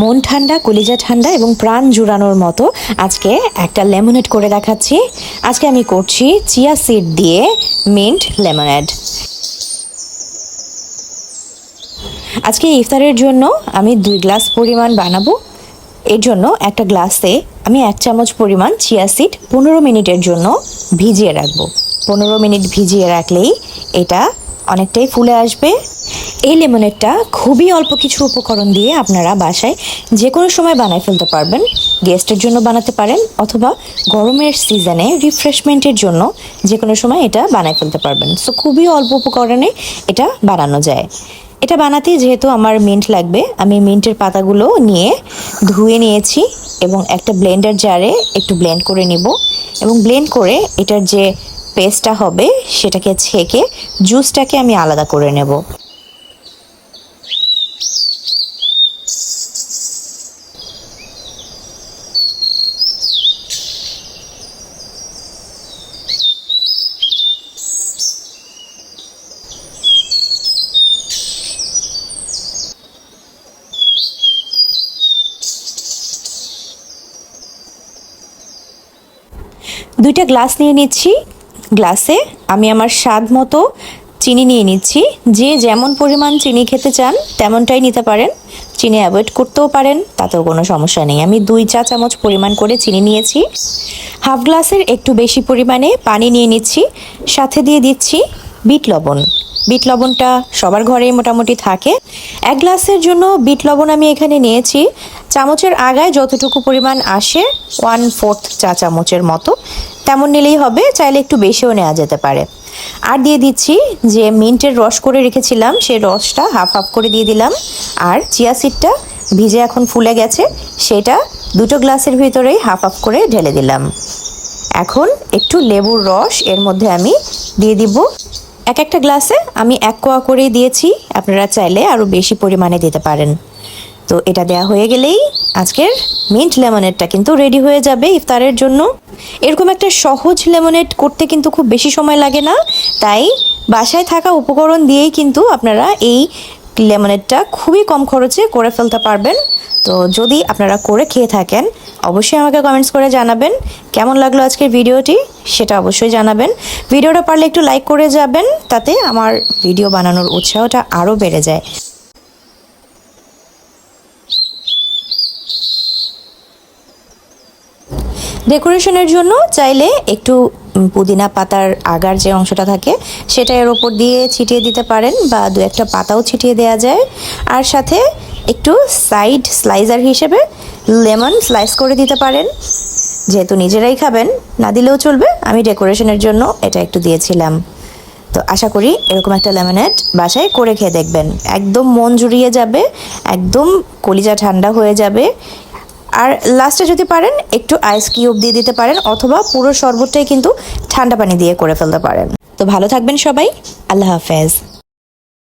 মন ঠান্ডা, কলিজা ঠান্ডা এবং প্রাণ জুড়ানোর মতো আজকে একটা লেমনেড করে দেখাচ্ছি। আজকে আমি করছি চিয়া সিড দিয়ে মিন্ট লেমনেড আজকে ইফতারের জন্য আমি দুই গ্লাস পরিমাণ বানাবো। এর জন্য একটা গ্লাসে আমি এক চামচ পরিমাণ চিয়া সিড পনেরো মিনিটের জন্য ভিজিয়ে রাখব। পনেরো মিনিট ভিজিয়ে রাখলেই এটা অনেকটাই ফুলে আসবে। এই লেমনেডটা খুবই অল্প কিছু উপকরণ দিয়ে আপনারা বাসায় যে কোনো সময় বানায় ফেলতে পারবেন। গেস্টের জন্য বানাতে পারেন অথবা গরমের সিজনে রিফ্রেশমেন্টের জন্য যে কোনো সময় এটা বানায় ফেলতে পারবেন। সো খুবই অল্প উপকরণে এটা বানানো যায়। এটা বানাতে যেহেতু আমার মিন্ট লাগবে, আমি মিন্টের পাতাগুলো নিয়ে ধুয়ে নিয়েছি এবং একটা ব্লেন্ডার জারে একটু ব্লেন্ড করে নিব এবং ব্লেন্ড করে এটার যে পেস্টটা হবে, সেটাকে ছেঁকে জুসটাকে আমি আলাদা করে নেব। দুইটা গ্লাস নিয়ে নিচ্ছি। গ্লাসে আমি আমার স্বাদ মতো চিনি নিয়ে নিচ্ছি। যে যেমন পরিমাণ চিনি খেতে চান, তেমনটাই নিতে পারেন। চিনি অ্যাভয়েড করতেও পারেন, তাতেও কোনো সমস্যা নেই। আমি দুই চা চামচ পরিমাণ করে চিনি নিয়েছি। হাফ গ্লাসের একটু বেশি পরিমাণে পানি নিয়ে নিচ্ছি। সাথে দিয়ে দিচ্ছি বিট লবণ। বিট লবণটা সবার ঘরেই মোটামুটি থাকে। এক গ্লাসের জন্য বিট লবণ আমি এখানে নিয়েছি। চামচের আগায় যতটুকু পরিমাণ আসে ওয়ান ফোর্থ চা চামচের মতো। তেমন নিলেই হবে, চাইলে একটু বেশিও নেওয়া যেতে পারে। আর দিয়ে দিচ্ছি যে মিন্টের রস করে রেখেছিলাম, সেই রসটা হাফ হাফ করে দিয়ে দিলাম। আর চিয়া সিডটা ভিজে এখন ফুলে গেছে, সেটা দুটো গ্লাসের ভিতরেই হাফ হাফ করে ঢেলে দিলাম। এখন একটু লেবুর রস এর মধ্যে আমি দিয়ে দিব। এক একটা গ্লাসে আমি এক কোয়া করেই দিয়েছি, আপনারা চাইলে আরও বেশি পরিমাণে দিতে পারেন। তো এটা দেয়া হয়ে গেলেই আজকের মিন্ট লেমনেডটা কিন্তু রেডি হয়ে যাবে ইফতারের জন্য। এরকম একটা সহজ লেমনেড করতে কিন্তু খুব বেশি সময় লাগে না, তাই বাসায় থাকা উপকরণ দিয়েই কিন্তু আপনারা এই লেমনেডটা খুবই কম খরচে করে ফেলতে পারবেন। তো যদি আপনারা করে খেয়ে থাকেন, অবশ্যই আমাকে কমেন্টস করে জানাবেন, কেমন লাগল আজকের ভিডিওটি সেটা অবশ্যই জানাবেন। ভিডিওটা পারলে একটু লাইক করে যাবেন, তাতে আমার ভিডিও বানানোর উৎসাহটা আরও বেড়ে যায়। ডেকোরেশনের জন্য চাইলে একটু পুদিনা পাতার আগার যে অংশটা থাকে, সেটা এর ওপর দিয়ে ছিটিয়ে দিতে পারেন বা দু একটা পাতাও ছিটিয়ে দেওয়া যায়। আর সাথে একটু সাইড স্লাইজার হিসেবে লেমন স্লাইস করে দিতে পারেন। যেহেতু নিজেরাই খাবেন, না দিলেও চলবে, আমি ডেকোরেশনের জন্য এটা একটু দিয়েছিলাম। তো আশা করি এরকম একটা লেমনেড বাসায় করে খেয়ে দেখবেন। একদম মন জুড়িয়ে যাবে, একদম কলিজা ঠান্ডা হয়ে যাবে আর লাস্টে যদি পারেন, একটু আইস কিউব দিয়ে দিতে পারেন, অথবা পুরো শরবতটাই কিন্তু ঠান্ডা পানি দিয়ে করে ফেলতে পারেন। তো ভালো থাকবেন সবাই, আল্লাহ হাফেজ।